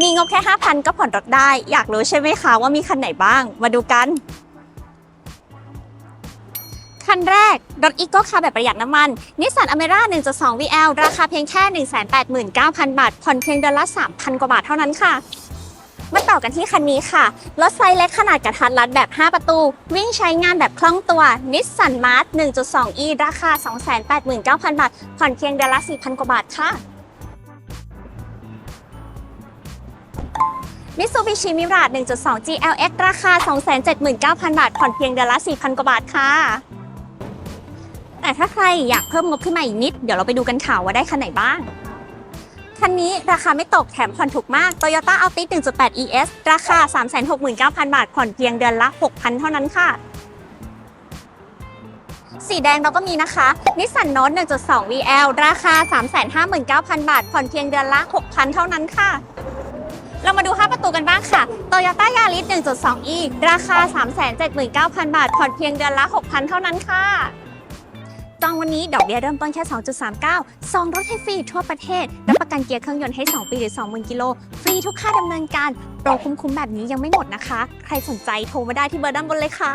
มีงบแค่ 5,000 ก็ผ่อนรถได้ อยากรู้ใช่ไหมคะว่ามีคันไหนบ้าง มาดูกัน คันแรก รถอีโก้คาร์แบบประหยัดน้ำมัน นิสสันอเมร่า1.2 VL ราคาเพียงแค่ 189,000 บาท ผ่อนเพียงเดือนละ 3,000 กว่าบาทเท่านั้นค่ะ มาต่อกันที่คันนี้ค่ะ รถไซส์เล็กขนาดกระทัดรัดแบบ 5 ประตู วิ่งใช้งานแบบคล่องตัว นิสสันมาร์ท 1.2e ราคา 289,000 บาท ผ่อนเพียงเดือนละ 4,000 กว่าบาทค่ะ มิตซูบิชิมิราด1.2 GLX ราคา 279,000 บาท ผ่อนเพียงเดือนละ 4,000 กว่าบาทค่ะ แต่ถ้าใครอยากเพิ่มงบขึ้นมาอีกนิด เดี๋ยวเราไปดูกันข่าวว่าได้คันไหนบ้าง คันนี้ราคาไม่ตกแถมผ่อนถูกมาก Toyota Altis 1.8 ES ราคา 369,000 บาท ผ่อนเพียงเดือนละ 6,000 เท่านั้นค่ะสีแดงเราก็มีนะคะ Nissan Note 1.2 VL ราคา 359,000 บาท ผ่อนเพียงเดือนละ 6,000 เท่านั้นค่ะ เรามาดู 5 ประตูกันบ้างค่ะ Toyota Yaris 1.2e ราคา 379,000 บาท ผ่อนเพียงเดือนละ 6,000 เท่านั้นค่ะ จองวันนี้ดอกเบี้ยเริ่มต้นแค่ 2.39 ซองรถให้ฟรีทั่วประเทศ รับประกันเกียร์เครื่องยนต์ให้ 2 ปีหรือ 20,000 กิโล ฟรีทุกค่าดำเนินการ โปรคุ้มๆแบบนี้ยังไม่หมดนะคะ ใครสนใจโทรมาได้ที่เบอร์ด้านบนเลยค่ะ